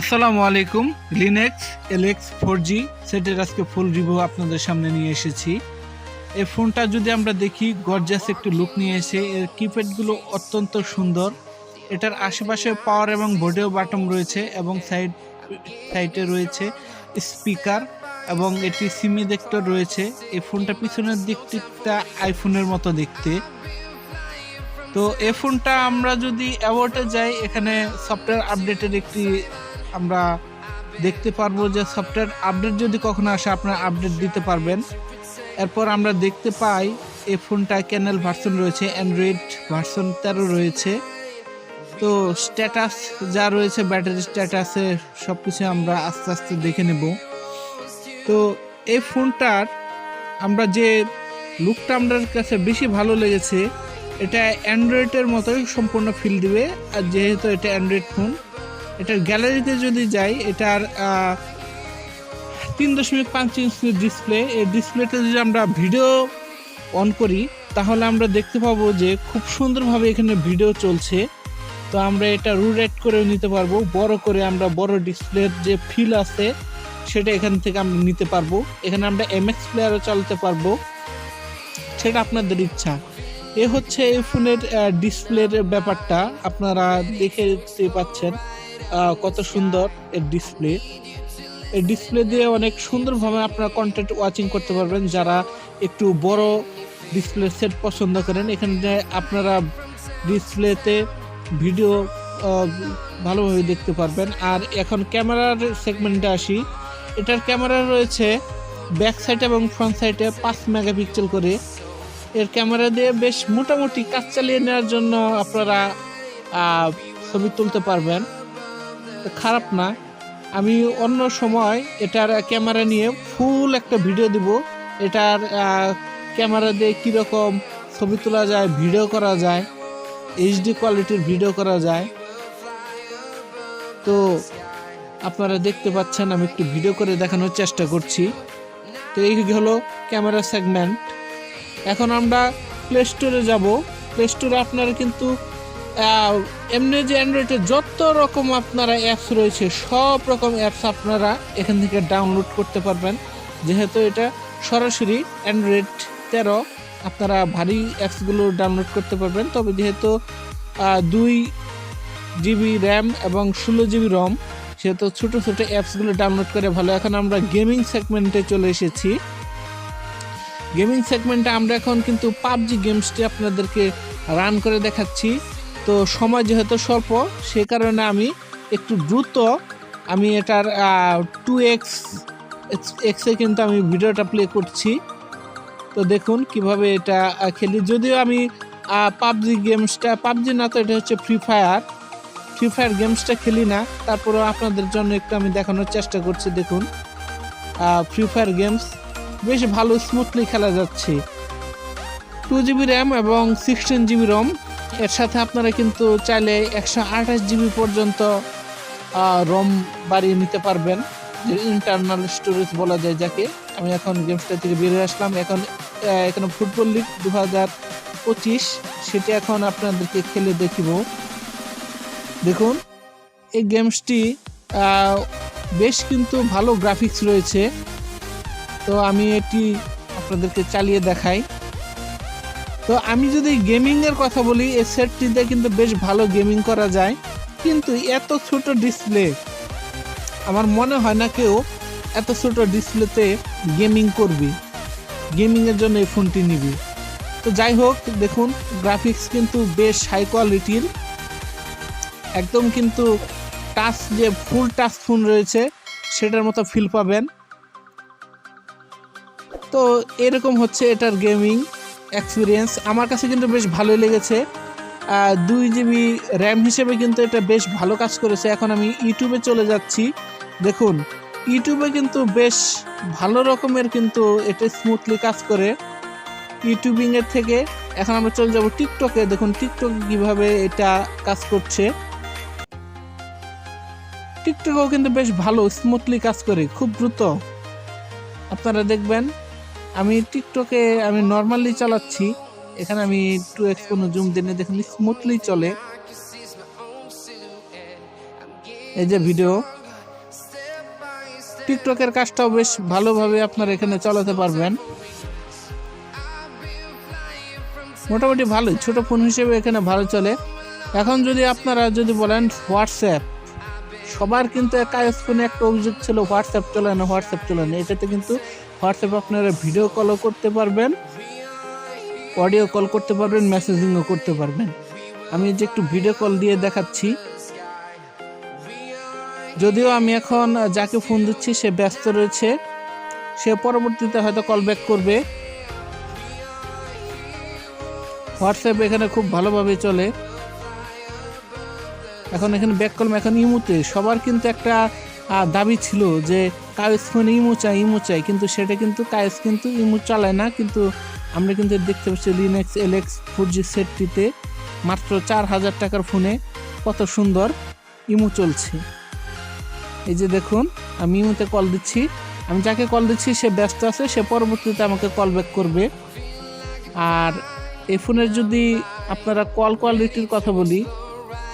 আসসালামু আলাইকুম লিনেক্স LX four G সেটের আজকে ফুল রিভিউ আপনাদের সামনে নিয়ে এসেছি। এই ফোনটা যদি আমরা দেখি গর্জাস একটি লুক নিয়ে এসে, এর কিপ্যাডগুলো অত্যন্ত সুন্দর। এটার আশেপাশে পাওয়ার এবং বোর্ডেও বাটন রয়েছে এবং সাইড সাইডে রয়েছে স্পিকার এবং এটি সিমি দেখতে রয়েছে। এই ফোনটা পিছনের দিকটা আইফোনের মতো দেখতে। তো এই ফোনটা আমরা যদি অ্যাওয়ার্ডে যাই, এখানে সফটওয়্যার আপডেটের একটি আমরা দেখতে পারব যে সফটওয়্যার আপডেট যদি কখনো আসে, আপনারা আপডেট দিতে পারবেন। এরপর আমরা দেখতে পাই, এই ফোনটা ক্যানেল ভার্সন রয়েছে অ্যান্ড্রয়েড ভার্সন তেরো রয়েছে। তো স্ট্যাটাস যা রয়েছে ব্যাটারি স্ট্যাটাসে সব কিছু আমরা আস্তে আস্তে দেখে নেব। তো এই ফোনটার আমরা যে লুকটা আমাদের কাছে বেশি ভালো লেগেছে, এটা অ্যান্ড্রয়েডের মতোই সম্পূর্ণ ফিল দিবে। আর যেহেতু এটা অ্যান্ড্রয়েড ফোন এটার গ্যালারিতে যদি যাই, এটার তিন দশমিক পাঁচ ইঞ্চি ডিসপ্লে এই ডিসপ্লেতে যদি আমরা ভিডিও অন করি, তাহলে আমরা দেখতে পাবো যে খুব সুন্দরভাবে এখানে ভিডিও চলছে। তো আমরা এটা রুরেট করে নিতে পারব। বড় করে আমরা বড় ডিসপ্লের যে ফিল আছে, সেটা এখান থেকে আমরা নিতে পারব। এখানে আমরা এমএক্স প্লেয়ারও চালাতে পারব। সেটা আপনাদের ইচ্ছা। এ হচ্ছে এই ফোনের ডিসপ্লের ব্যাপারটা। আপনারা দেখে পাচ্ছেন। কত সুন্দর এর ডিসপ্লে এই ডিসপ্লে দিয়ে অনেক সুন্দরভাবে আপনারা কন্টেন্ট ওয়াচিং করতে পারবেন যারা একটু বড় ডিসপ্লে সেট পছন্দ করেন। এখানে আপনারা ডিসপ্লেতে ভিডিও ভালোভাবে দেখতে পারবেন। আর এখন ক্যামেরার সেগমেন্টে আসি। এটার ক্যামেরা রয়েছে ব্যাক সাইড এবং ফ্রন্ট সাইডে পাঁচ মেগাপিক্সেল করে। এর ক্যামেরা দিয়ে বেশ মোটামুটি কাজ চালিয়ে নেওয়ার জন্য আপনারা ছবি তুলতে পারবেন। খারাপ না। আমি অন্য সময় এটার ক্যামেরা নিয়ে ফুল একটা ভিডিও দিব। এটার ক্যামেরা দিয়ে কীরকম ছবি তোলা যায়, ভিডিও করা যায় এইচডি কোয়ালিটির ভিডিও করা যায়। তো আপনারা দেখতে পাচ্ছেন, আমি একটু ভিডিও করে দেখানোর চেষ্টা করছি। তো এই হলো ক্যামেরা সেগমেন্ট। এখন আমরা প্লে স্টোরে যাব। প্লে স্টোরে আপনারা কিন্তু এমনি যে অ্যান্ড্রয়েডে যত রকম আপনারা অ্যাপস রয়েছে, সব রকম অ্যাপস আপনারা এখান থেকে ডাউনলোড করতে পারবেন। যেহেতু এটা সরাসরি অ্যান্ড্রয়েড তেরো, আপনারা ভারী অ্যাপসগুলো ডাউনলোড করতে পারবেন। তবে যেহেতু দুই জিবি র্যাম এবং ষোলো জিবি রম সেহেতু ছোটো ছোটো অ্যাপসগুলো ডাউনলোড করে ভালো। এখন আমরা গেমিং সেগমেন্টে চলে এসেছি। গেমিং সেগমেন্টে আমরা এখন কিন্তু পাবজি গেমসটি আপনাদেরকে রান করে দেখাচ্ছি। তো সময় যেহেতু স্বল্প, সে কারণে আমি একটু দ্রুত আমি এটার টু এক্স এক্সে কিন্তু আমি ভিডিওটা প্লে করছি। তো দেখুন কীভাবে এটা খেলি। যদিও আমি পাবজি গেমসটা পাবজি না তো এটা হচ্ছে ফ্রি ফায়ার ফ্রি ফায়ার গেমসটা খেলি না তারপরে আপনাদের জন্য একটু আমি দেখানোর চেষ্টা করছি, দেখুন। ফ্রি ফায়ার গেমস বেশ ভালো স্মুথলি খেলা যাচ্ছে। টু জিবি র্যাম এবং সিক্সটিন জিবি রম এর সাথে আপনারা কিন্তু চাইলে একশো আঠাশ জিবি পর্যন্ত রম বাড়িয়ে নিতে পারবেন। যে ইন্টারনাল স্টোরেজ বলা যায় যাকে। আমি এখন গেমসটা থেকে বেরিয়ে আসলাম। এখন এখানে ফুটবল লিগ দু হাজার পঁচিশ। সেটি এখন আপনাদেরকে খেলে দেখিব। দেখুন, এই গেমসটি বেশ কিন্তু ভালো গ্রাফিক্স রয়েছে। তো আমি এটি আপনাদেরকে চালিয়ে দেখাই। তো আমি যদি গেমিং এর কথা বলি, এই সেটটিতে কিন্তু বেশ ভালো গেমিং করা যায়। কিন্তু এত ছোট ডিসপ্লে আমার মনে হয় না কেউ এত ছোট ডিসপ্লেতে গেমিং করবি। গেমিং এর জন্য এই ফোনটি নিবি। তো যাই হোক, দেখুন গ্রাফিক্স কিন্তু বেশ হাই কোয়ালিটির একদম কিন্তু টাচ যে ফুল টাচ ফোন রয়েছে, সেটার মতো ফিল পাবেন। তো এরকম হচ্ছে এটার গেমিং এক্সপিরিয়েন্স আমার কাছে কিন্তু বেশ ভালোই লেগেছে। দুই জিবি র্যাম হিসেবে কিন্তু এটা বেশ ভালো কাজ করেছে। এখন আমি ইউটিউবে চলে যাচ্ছি। দেখুন ইউটিউবে কিন্তু বেশ ভালো রকমের কিন্তু এটা স্মুথলি কাজ করে। ইউটিউবিং এর থেকে। এখন আমরা চলে যাব টিকটকে দেখুন টিকটক কীভাবে এটা কাজ করছে। টিকটকেও কিন্তু বেশ ভালো স্মুথলি কাজ করে। খুব দ্রুত। আপনারা দেখবেন আমি টিকটকে আমি নর্মালি চালাচ্ছি। এখানে আমি টু এক্স কোনো জুম দিনে দেখুন স্মুথলি চলে। এই যে ভিডিও টিকটকের কাজটাও বেশ ভালোভাবে আপনারা এখানে চালাতে পারবেন। মোটামুটি ভালোই, ছোট ফোন হিসেবে এখানে ভালো চলে। এখন যদি আপনারা যদি বলেন হোয়াটসঅ্যাপ সবার কিন্তু একা ফোনে একটা অভিযোগ ছিল হোয়াটসঅ্যাপ চলে না হোয়াটসঅ্যাপ চলে না। এটাতে কিন্তু হোয়াটসঅ্যাপে আপনারা ভিডিও কলও করতে পারবেন অডিও কল করতে পারবেন মেসেজিংও করতে পারবেন। আমি যে একটু ভিডিও কল দিয়ে দেখাচ্ছি, যদিও আমি এখন যাকে ফোন দিচ্ছি, সে ব্যস্ত রয়েছে, সে পরবর্তীতে হয়তো কল ব্যাক করবে। হোয়াটসঅ্যাপ এখানে খুব ভালোভাবে চলে। এখন এখানে ব্যাক কলম, এখন ইমুতে। সবার কিন্তু একটা দাবি ছিল যে কায়েস ফোনে ইমু চাই ইমু চাই, কিন্তু সেটা কিন্তু কায়েস কিন্তু ইমু চালায় না। কিন্তু আমরা কিন্তু দেখতে পাচ্ছি লিনেক্স এলএক্স ফোর জি সেটটিতে মাত্র চার হাজার টাকার ফোনে কত সুন্দর ইমু চলছে। এই যে দেখুন, আমি ইমুতে কল দিচ্ছি। আমি যাকে কল দিচ্ছি, সে ব্যস্ত আছে, সে পরবর্তীতে আমাকে কল ব্যাক করবে। আর এই ফোনের যদি আপনারা কল কোয়ালিটির কথা বলি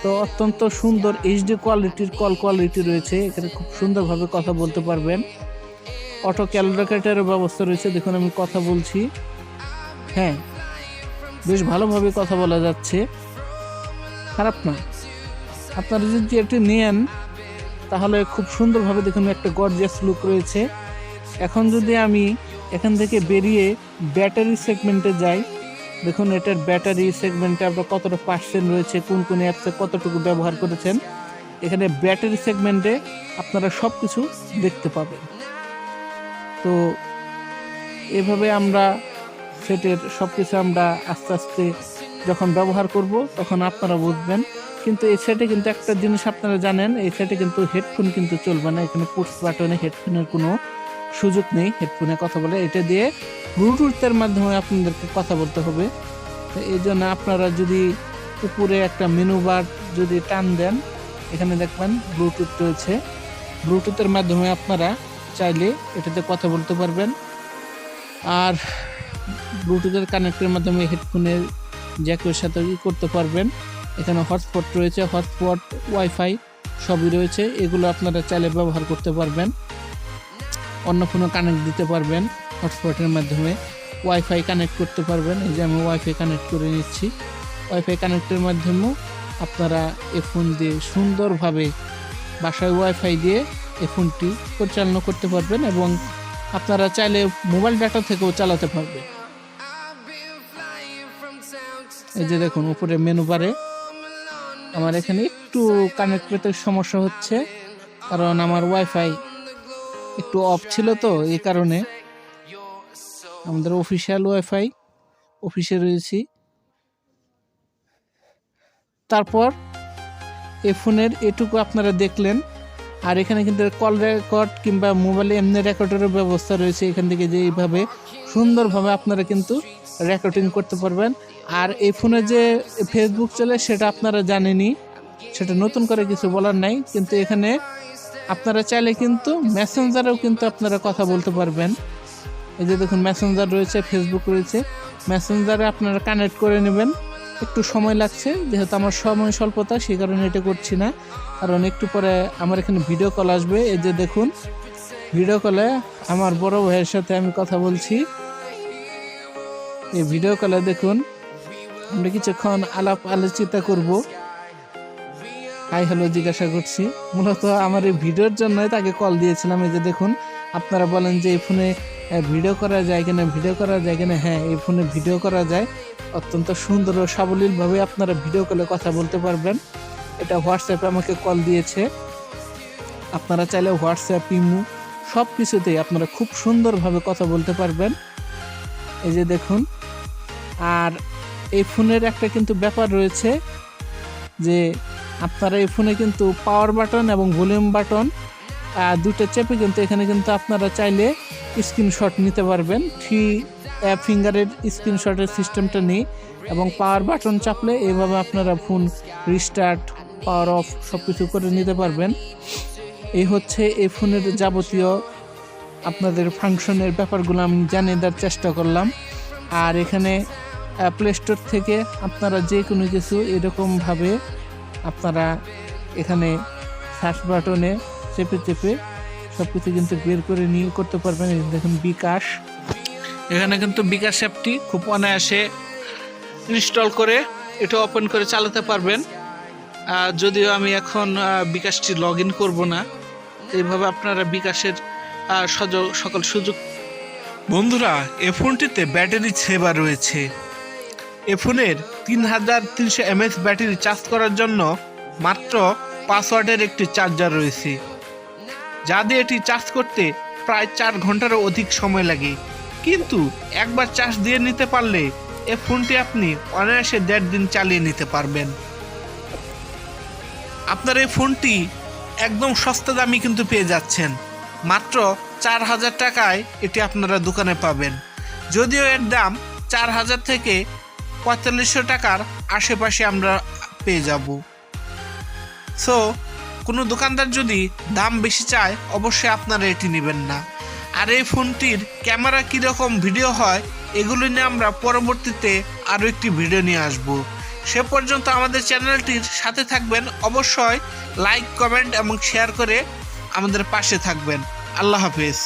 তো অত্যন্ত সুন্দর এইচডি কোয়ালিটির কল কোয়ালিটি রয়েছে। এখানে খুব সুন্দরভাবে কথা বলতে পারবেন। অটো ক্যালকুলেটারের ব্যবস্থা রয়েছে। দেখুন, আমি কথা বলছি। হ্যাঁ বেশ ভালোভাবে কথা বলা যাচ্ছে। খারাপ না। আপনারা যদি এটি নেন, তাহলে খুব সুন্দরভাবে দেখুন, একটা গর্জিয়াস লুক রয়েছে। এখন যদি আমি এখান থেকে বেরিয়ে ব্যাটারি সেগমেন্টে যাই দেখুন, এটার ব্যাটারি সেগমেন্টে আপনার কতটা পার্সেন্ট রয়েছে, কোন কোন অ্যাপসে কতটুকু ব্যবহার করেছেন, এখানে ব্যাটারি সেগমেন্টে আপনারা সব কিছু দেখতে পাবেন। তো এভাবে আমরা সেটের সব কিছু আমরা আস্তে আস্তে যখন ব্যবহার করব, তখন আপনারা বুঝবেন। কিন্তু এই সেটে কিন্তু একটা জিনিস আপনারা জানেন, এই সেটে কিন্তু হেডফোন কিন্তু চলবে না। এখানে পুটস বাটনে হেডফোনের কোনো সুযোগ নেই হেডফোনে কথা বলে। এটা দিয়ে ব্লুটুথের মাধ্যমে আপনাদেরকে কথা বলতে হবে। এই জন্য আপনারা যদি উপরে একটা মেনু বার যদি টান দেন, এখানে দেখবেন ব্লুটুথ রয়েছে। ব্লুটুথের মাধ্যমে আপনারা চাইলে এটাতে কথা বলতে পারবেন। আর ব্লুটুথের কানেক্টের মাধ্যমে হেডফোনের জ্যাকের সাথে ই করতে পারবেন। এখানে হটস্পট রয়েছে হটস্পট ওয়াইফাই সবই রয়েছে। এগুলো আপনারা চাইলে ব্যবহার করতে পারবেন। অন্য কোনো কানেক্ট দিতে পারবেন। হটস্পটের মাধ্যমে ওয়াইফাই কানেক্ট করতে পারবেন। এই যে আমি ওয়াইফাই কানেক্ট করে নিচ্ছি। ওয়াইফাই কানেক্টের মাধ্যমেও আপনারা এ ফোন দিয়ে সুন্দরভাবে বাসায় ওয়াইফাই দিয়ে এ ফোনটি পরিচালনা করতে পারবেন এবং আপনারা চাইলে মোবাইল ডাটা থেকেও চালাতে পারবেন। এই যে দেখুন উপরে মেনু বারে আমার এখানে একটু কানেক্ট পেতে সমস্যা হচ্ছে, কারণ আমার ওয়াইফাই একটু অফ ছিল তো, এই কারণে আমাদের অফিসিয়াল ওয়াইফাই অফিসে রয়েছি। তারপর এই ফোনের এটুকু আপনারা দেখলেন। আর এখানে কিন্তু কল রেকর্ড কিংবা মোবাইলে এমনি রেকর্ডেরও ব্যবস্থা রয়েছে। এখান থেকে যে এইভাবে সুন্দরভাবে আপনারা কিন্তু রেকর্ডিং করতে পারবেন। আর এই ফোনে যে ফেসবুক চলে, সেটা আপনারা জানেনই। সেটা নতুন করে কিছু বলার নাই। কিন্তু এখানে আপনারা চাইলে কিন্তু মেসেঞ্জারেও কিন্তু আপনারা কথা বলতে পারবেন। এই যে দেখুন মেসেঞ্জার রয়েছে ফেসবুক রয়েছে। মেসেঞ্জারে আপনারা কানেক্ট করে নেবেন। একটু সময় লাগছে, যেহেতু আমার সময় স্বল্পতা, সেই কারণে এটা করছি না। কারণ একটু পরে আমার এখানে ভিডিও কল আসবে। এই যে দেখুন ভিডিও কলে আমার বড় ভাইয়ের সাথে আমি কথা বলছি। এই ভিডিও কলে দেখুন, আমরা কিছুক্ষণ আলাপ আলোচিতা করব। হাই হ্যালো জিজ্ঞাসা করছি। মূলত আমার এই ভিডিওর জন্যই তাকে কল দিয়েছিলাম। এই যে দেখুন, আপনারা বলেন যে এই ফোনে ভিডিও করা যায় কিনা ভিডিও করা যায় কিনা হ্যাঁ এই ফোনে ভিডিও করা যায়। অত্যন্ত সুন্দর ও সাবলীলভাবে আপনারা ভিডিও কলে কথা বলতে পারবেন। এটা হোয়াটসঅ্যাপে আমাকে কল দিয়েছে। আপনারা চাইলে হোয়াটসঅ্যাপ ইমু সব কিছুতেই আপনারা খুব সুন্দরভাবে কথা বলতে পারবেন। এই যে দেখুন, আর এই ফোনের একটা কিন্তু ব্যাপার রয়েছে যে আপনারা এই ফোনে কিন্তু পাওয়ার বাটন এবং ভলিউম বাটন দুটো চেপে কিন্তু এখানে কিন্তু আপনারা চাইলে স্ক্রিনশট নিতে পারবেন। থ্রি ফিঙ্গারের স্ক্রিনশটের সিস্টেমটা নেই এবং পাওয়ার বাটন চাপলে এভাবে আপনারা ফোন রিস্টার্ট, পাওয়ার অফ সব কিছু করে নিতে পারবেন। এই হচ্ছে এই ফোনের যাবতীয় আপনাদের ফাংশনের ব্যাপারগুলো আমি জানিয়ে দেওয়ার চেষ্টা করলাম। আর এখানে প্লে স্টোর থেকে আপনারা যে কোনো কিছু এরকমভাবে আপনারা এখানে সার্চ বাটনে চেপে চেপে সবকিছু কিন্তু বের করে নিয়ে করতে পারবেন। দেখুন বিকাশ। এখানে কিন্তু বিকাশ অ্যাপটি খুব অনায়াসে ইনস্টল করে এটা ওপেন করে চালাতে পারবেন। যদিও আমি এখন বিকাশটি লগ ইন করব না, এইভাবে আপনারা বিকাশের সকল সুযোগ বন্ধুরা এ ফোনটিতে ব্যাটারি সেবা রয়েছে। এ ফোনের তিন হাজার তিনশো এমএস ব্যাটারি চার্জ করার জন্য মাত্র পাসওয়ার্ডের একটি চার্জার রয়েছে। যা দিয়ে এটি চার্জ করতে প্রায় চার ঘন্টারও অধিক সময় লাগে। কিন্তু একবার চার্জ দিয়ে নিতে পারলে এ ফোনটি আপনি অনায়াসে দেড় দিন চালিয়ে নিতে পারবেন। আপনার এই ফোনটি একদম সস্তা দামি কিন্তু পেয়ে যাচ্ছেন। মাত্র চার হাজার টাকায় এটি আপনারা দোকানে পাবেন। যদিও এর দাম চার হাজার থেকে পঁয়তাল্লিশশো টাকার আশেপাশে আমরা পেয়ে যাব। সো কোনো দোকানদার যদি দাম বেশি চায়, অবশ্যই আপনারা এটি নেবেন না। আর এই ফোনটির ক্যামেরা কীরকম ভিডিও হয় এগুলো নিয়ে আমরা পরবর্তীতে আরও একটি ভিডিও নিয়ে আসব। সে পর্যন্ত আমাদের চ্যানেলটির সাথে থাকবেন, অবশ্যই লাইক, কমেন্ট এবং শেয়ার করে আমাদের পাশে থাকবেন। আল্লাহ হাফেজ।